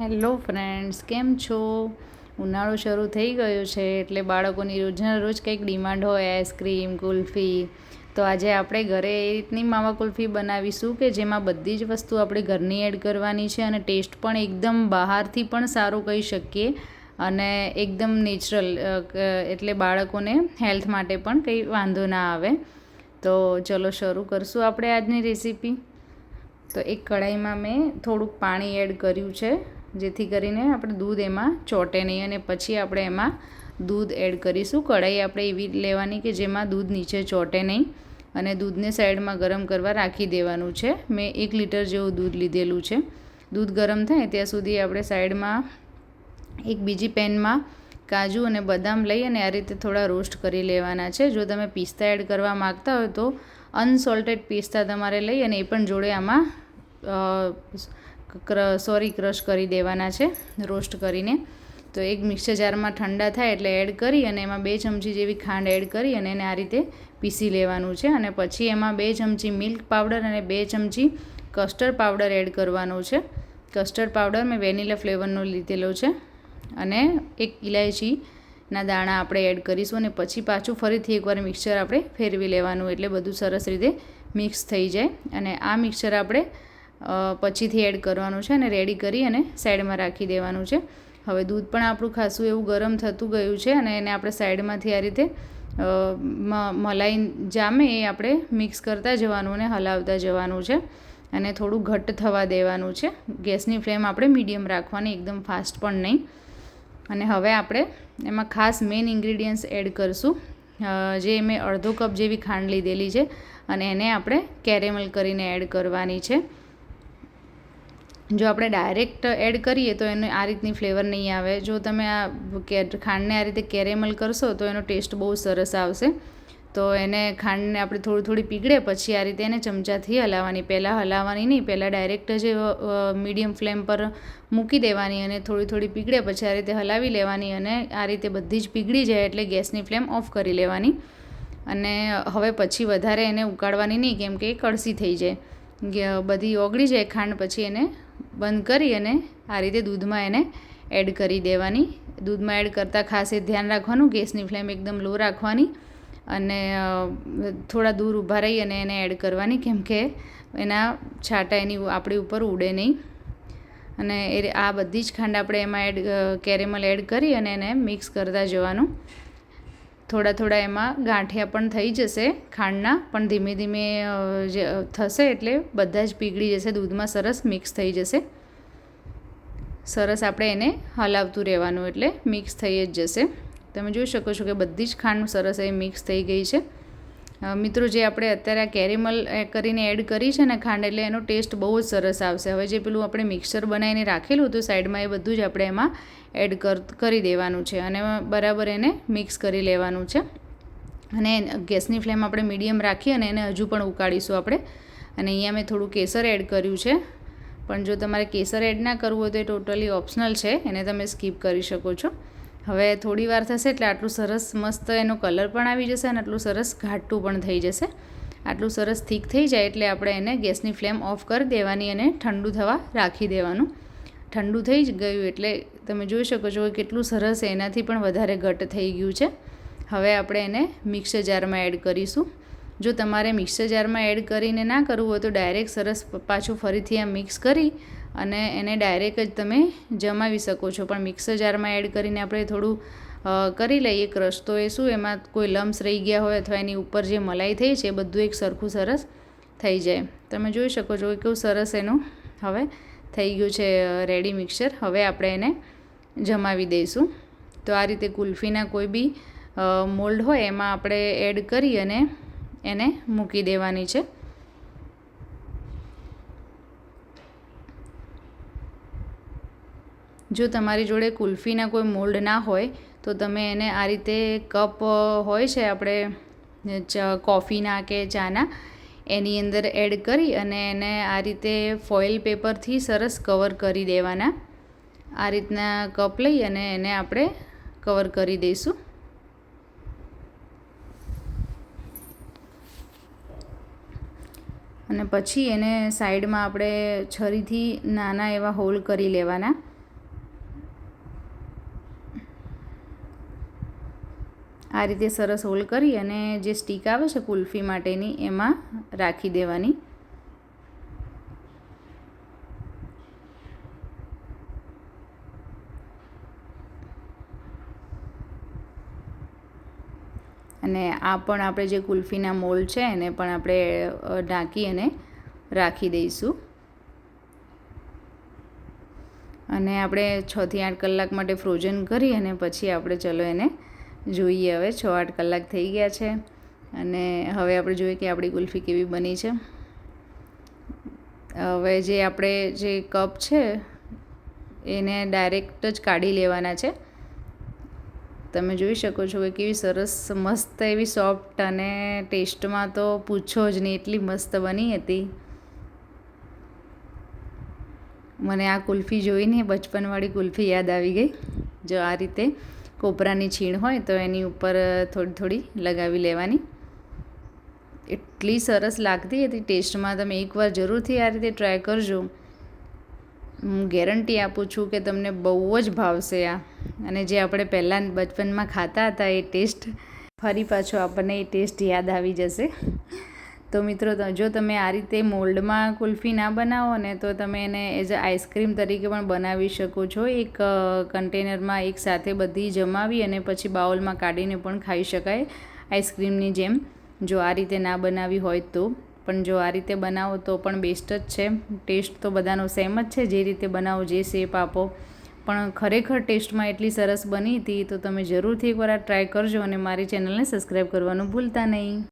Hello friends, કેમ છો? ઉનાળો શરૂ થઈ ગયો છે એટલે બાળકોની રોજના રોજ કંઈક ડિમાન્ડ હોય, આઈસ્ક્રીમ, કુલ્ફી. તો આજે આપણે ઘરે એ રીતની માવા કુલ્ફી બનાવીશું કે જેમાં બધી જ વસ્તુ આપણે ઘરની એડ કરવાની છે અને ટેસ્ટ પણ એકદમ બહારથી પણ સારું કહી શકીએ અને એકદમ નેચરલ એટલે બાળકોને હેલ્થ માટે પણ કંઈ વાંધો ના આવે. તો ચલો શરૂ કરશું આપણે આજની રેસીપી. તો એક કઢાઈમાં મેં થોડુંક પાણી એડ કર્યું છે. જેથી કરીને આપણે દૂધ એમાં ચોટે નહીં અને પછી આપણે એમાં દૂધ એડ કરીશું. કઢાઈ આપણે એવી લેવાની કે જેમાં દૂધ નીચે ચોટે નહીં અને દૂધને સાઈડમાં ગરમ કરવા રાખી દેવાનું છે. મેં એક લીટર જેવું દૂધ લીધેલું છે. દૂધ ગરમ થાય ત્યાં સુધી આપણે સાઈડમાં એક બીજી પેનમાં કાજુ અને બદામ લઈ અને આ રીતે થોડા રોસ્ટ કરી લેવાના છે. જો તમે પિસ્તા એડ કરવા માગતા હોય તો અનસોલ્ટેડ પિસ્તા તમારે લઈ અને એ પણ જોડે આમાં સોરી, ક્રશ કરી દેવાના છે, રોસ્ટ કરીને. તો એક મિક્સર જારમાં ઠંડા થાય એટલે એડ કરી અને એમાં બે ચમચી જેવી ખાંડ એડ કરી અને એને આ રીતે પીસી લેવાનું છે. અને પછી એમાં બે ચમચી મિલ્ક પાવડર અને બે ચમચી કસ્ટર્ડ પાવડર એડ કરવાનો છે. કસ્ટર્ડ પાવડર મેં વેનીલા ફ્લેવરનો લીધેલો છે. અને એક ઇલાયચીના દાણા આપણે એડ કરીશું અને પછી પાછું ફરીથી એકવાર મિક્સર આપણે ફેરવી લેવાનું. એટલે બધું સરસ રીતે મિક્સ થઈ જાય. અને આ મિક્સર આપણે પછીથી એડ કરવાનું છે અને રેડી કરી અને સાઈડમાં રાખી દેવાનું છે. હવે દૂધ પણ આપણું ખાસું એવું ગરમ થતું ગયું છે અને એને આપણે સાઈડમાંથી આ રીતે મલાઈ જામે એ આપણે મિક્સ કરતા જવાનું અને હલાવતા જવાનું છે. અને થોડું ઘટ્ટ થવા દેવાનું છે. ગેસની ફ્લેમ આપણે મીડિયમ રાખવાની, એકદમ ફાસ્ટ પણ નહીં. અને હવે આપણે એમાં ખાસ મેઇન ઇન્ગ્રીડિયન્ટ્સ એડ કરશું. જે મેં અડધો કપ જેવી ખાંડ લીધેલી છે અને એને આપણે કેરેમલ કરીને એડ કરવાની છે. જો આપણે ડાયરેક્ટ એડ કરીએ તો એને આ રીતની ફ્લેવર નહીં આવે. જો તમે આ ખાંડને આ રીતે કેરેમલ કરશો તો એનો ટેસ્ટ બહુ સરસ આવશે. તો એને ખાંડને આપણે થોડી થોડી પીગળે પછી આ રીતે એને ચમચાથી હલાવવાની. પહેલાં હલાવવાની નહીં, પહેલાં ડાયરેક્ટ જ મીડિયમ ફ્લેમ પર મૂકી દેવાની અને થોડી થોડી પીગળે પછી આ રીતે હલાવી લેવાની અને આ રીતે બધી જ પીગળી જાય એટલે ગેસની ફ્લેમ ઓફ કરી લેવાની. અને હવે પછી વધારે એને ઉકાળવાની નહીં, કેમ કે કળસી થઈ જાય. બધી ઓગળી જાય ખાંડ પછી એને બંધ કરી અને આ રીતે દૂધમાં એને એડ કરી દેવાની. દૂધમાં એડ કરતાં ખાસ એ ધ્યાન રાખવાનું, ગેસની ફ્લેમ એકદમ લો રાખવાની અને થોડા દૂર ઊભા રહી અને એને એડ કરવાની, કેમ કે એના છાંટા એની આપણી ઉપર ઉડે નહીં. અને એ, આ બધી જ ખાંડ આપણે એમાં એડ કેરેમલ એડ કરી અને એને મિક્સ કરતા જવાનું. થોડા થોડા એમાં ગાંઠિયા પણ થઈ જશે ખાંડના, પણ ધીમે ધીમે જે થશે એટલે બધા જ પીગળી જશે, દૂધમાં સરસ મિક્સ થઈ જશે. સરસ આપણે એને હલાવતું રહેવાનું એટલે મિક્સ થઈ જ જશે. તમે જોઈ શકો છો કે બધી જ ખાંડ સરસ એ મિક્સ થઈ ગઈ છે. મિત્રો, જે આપણે અત્યારે આ કેરેમલ કરીને એડ કરી છે ને ખાંડ, એટલે એનો ટેસ્ટ બહુ જ સરસ આવશે. હવે જે પેલું આપણે મિક્સર બનાવીને રાખેલું હતું સાઈડમાં, એ બધું જ આપણે એમાં એડ કરી દેવાનું છે. અને બરાબર એને મિક્સ કરી લેવાનું છે. અને ગેસની ફ્લેમ આપણે મીડિયમ રાખી અને એને હજુ પણ ઉકાળીશું આપણે. અને અહીંયા મેં થોડું કેસર એડ કર્યું છે. પણ જો તમારે કેસર એડ ના કરવું હોય તો એ ટોટલી ઓપ્શનલ છે. એને તમે સ્કીપ કરી શકો છો. હવે થોડી વાર થશે એટલે આટલું સરસ મસ્ત એનો કલર પણ આવી જશે અને આટલું સરસ ઘાટું પણ થઈ જશે. આટલું સરસ થીક થઈ જાય એટલે આપણે એને ગેસની ફ્લેમ ઓફ કરી દેવાની અને ઠંડુ થવા રાખી દેવાનું. ઠંડુ થઈ જ ગયું એટલે તમે જોઈ શકો છો કે કેટલું સરસ એનાથી પણ વધારે ઘટ થઈ ગયું છે. હવે આપણે એને મિક્સર જારમાં એડ કરીશું. જો તમારે મિક્સર જારમાં એડ કરીને ના કરવું હોય તો ડાયરેક્ટ સરસ પાછું ફરીથી આ મિક્સ કરી અને એને ડાયરેક્ટ જ તમે જમાવી શકો છો. પણ મિક્સર જારમાં એડ કરીને આપણે થોડું કરી લઈએ ક્રશ તો એ શું, એમાં કોઈ લમ્સ રહી ગયા હોય અથવા એની ઉપર જે મલાઈ થઈ છે, એ બધું એક સરખું સરસ થઈ જાય. તમે જોઈ શકો છો કેવું સરસ એનું હવે થઈ ગયું છે રેડી મિક્સર હવે આપણે એને જમાવી દઈશું. તો આ રીતે કુલ્ફીના કોઈ બી મોલ્ડ હોય, એમાં આપણે એડ કરી અને એને મૂકી દેવાની છે. જો તમારી જોડે કુલ્ફીના કોઈ મોલ્ડ ના હોય, તો તમે એને આ રીતે કપ હોય છે આપણે કોફીના કે ચાના, એની અંદર એડ કરી અને એને આ રીતે ફોઇલ પેપરથી સરસ કવર કરી દેવાના. આ રીતના કપ લઈ અને એને આપણે કવર કરી દઈશું. અને પછી એને સાઈડમાં આપણે છરીથી નાના એવા હોલ કરી લેવાના. આ રીતે સરસ હોલ કરી અને જે સ્ટીક આવે છે કુલ્ફી માટેની, એમાં રાખી દેવાની. અને આ પણ આપણે જે કુલ્ફીના મોલ છે, એને પણ આપણે ઢાંકી અને રાખી દઈશું. અને આપણે છથી આઠ કલાક માટે ફ્રોઝન કરી અને પછી આપણે ચલો એને જોઈએ હવે, છ આઠ કલાક થઈ ગયા છે. અને હવે આપણે જોઈએ કે આપણી કુલ્ફી કેવી બની છે. હવે જે આપણે જે કપ છે, એને ડાયરેક્ટ જ કાઢી લેવાના છે. તમે જોઈ શકો છો કે કેવી સરસ મસ્ત એવી સોફ્ટ અને ટેસ્ટમાં તો પૂછો જ નહીં, એટલી મસ્ત બની હતી. મને આ કુલ્ફી જોઈને, બચપનવાળી કુલ્ફી યાદ આવી ગઈ, જો આ રીતે. કોપરાની છીણ હોય તો એની ઉપર થોડી થોડી લગાવી લેવાની. એટલી સરસ લાગતી હતી ટેસ્ટમાં. તમે એકવાર જરૂરથી આ રીતે ટ્રાય કરજો. હું ગેરંટી આપું છું કે તમને બહુ જ ભાવશે આ. અને જે આપણે પહેલાં બચપનમાં ખાતા હતા એ ટેસ્ટ, ફરી પાછો આપણને એ ટેસ્ટ યાદ આવી જશે. તો મિત્રો જો તમે આ રીતે મોલ્ડમાં કુલ્ફી ના બનાવો ને, તો તમે એને એઝ અ આઈસ્ક્રીમ તરીકે પણ બનાવી શકો છો. એક કન્ટેનરમાં એક સાથે બધી જમાવી અને પછી બાઉલમાં કાઢીને પણ ખાઈ શકાય આઈસ્ક્રીમની જેમ. જો આ રીતે ના બનાવી હોય તો. પણ જો આ રીતે બનાવો તો પણ બેસ્ટ જ છે. ટેસ્ટ તો બધાનો સેમ જ છે, જે રીતે બનાવો જે શેપ આપો. પણ ખરેખર ટેસ્ટમાં એટલી સરસ બની હતી તો તમે જરૂરથી એકવાર ટ્રાય કરજો અને મારી ચેનલને સબસ્ક્રાઈબ કરવાનું ભૂલતા નહીં.